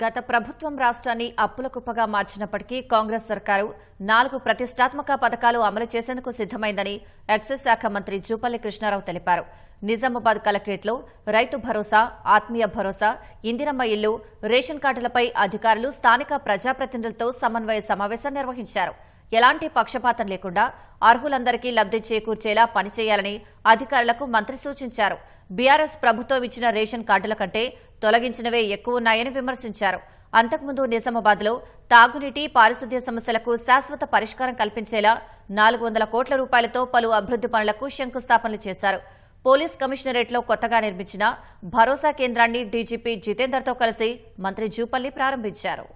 గత ప్రభుత్వం రాష్ట్రాన్ని అప్పుల కుప్పగా మార్చినప్పటికీ కాంగ్రెస్ సర్కారు నాలుగు ప్రతిష్టాత్మక పథకాలు అమలు చేసేందుకు సిద్దమైందని ఎక్సైజ్ శాఖ మంత్రి జూపల్లి కృష్ణారావు తెలిపారు. నిజామాబాద్ కలెక్టరేట్లో రైతు భరోసా ఆత్మీయ భరోసా ఇందిరమ్మ ఇల్లు రేషన్ కార్డులపై అధికారులు స్థానిక ప్రజాప్రతినిధులతో సమన్వయ సమావేశం నిర్వహించారు. ఎలాంటి పక్షపాతం లేకుండా అర్హులందరికీ లబ్ది చేకూర్చేలా పనిచేయాలని అధికారులకు మంత్రి సూచించారు. బీఆర్ఎస్ ప్రభుత్వం ఇచ్చిన రేషన్ కార్డుల కంటే తొలగించినవే ఎక్కువన్నాయని విమర్శించారు. అంతకుముందు నిజామాబాద్లో తాగునీటి పారిశుద్ధ్య సమస్యలకు శాశ్వత పరిష్కారం కల్పించేలా నాలుగు వందల కోట్ల రూపాయలతో పలు అభివృద్ది పనులకు శంకుస్థాపనలు చేశారు. పోలీస్ కమిషనరేట్లో కొత్తగా నిర్మించిన భరోసా కేంద్రాన్ని డీజీపీ జితేందర్తో కలిసి మంత్రి జూపల్లి ప్రారంభించారు.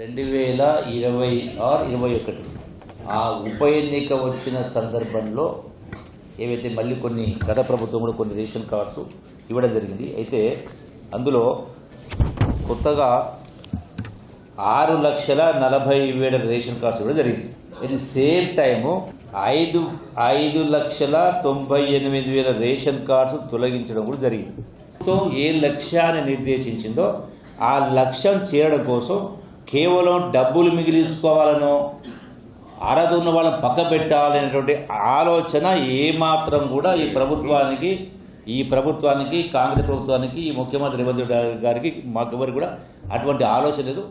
రెండు వేల ఇరవై ఆరు ఇరవై ఒకటి. ఆ ఉప ఎన్నిక వచ్చిన సందర్భంలో ఏవైతే మళ్ళీ కొన్ని గత ప్రభుత్వం కూడా కొన్ని రేషన్ కార్డ్స్ ఇవ్వడం జరిగింది అయితే అందులో కొత్తగా ఆరు లక్షల నలభై వేల రేషన్ కార్డ్స్ ఇవ్వడం జరిగింది. ఇది సేమ్ టైము ఐదు ఐదు లక్షల తొంభై ఎనిమిది వేల రేషన్ కార్డ్స్ తొలగించడం కూడా జరిగింది. ప్రభుత్వం ఏ లక్ష్యాన్ని నిర్దేశించిందో ఆ లక్ష్యం చేరడం కోసం కేవలం డబ్బులు మిగిలించుకోవాలను అర్హత ఉన్న వాళ్ళని పక్క పెట్టాలనేటువంటి ఆలోచన ఏమాత్రం కూడా ఈ ప్రభుత్వానికి ఈ ప్రభుత్వానికి కాంగ్రెస్ ప్రభుత్వానికి ఈ ముఖ్యమంత్రి రేవంత్ రెడ్డి గారికి మాకెవరికి కూడా అటువంటి ఆలోచన లేదు.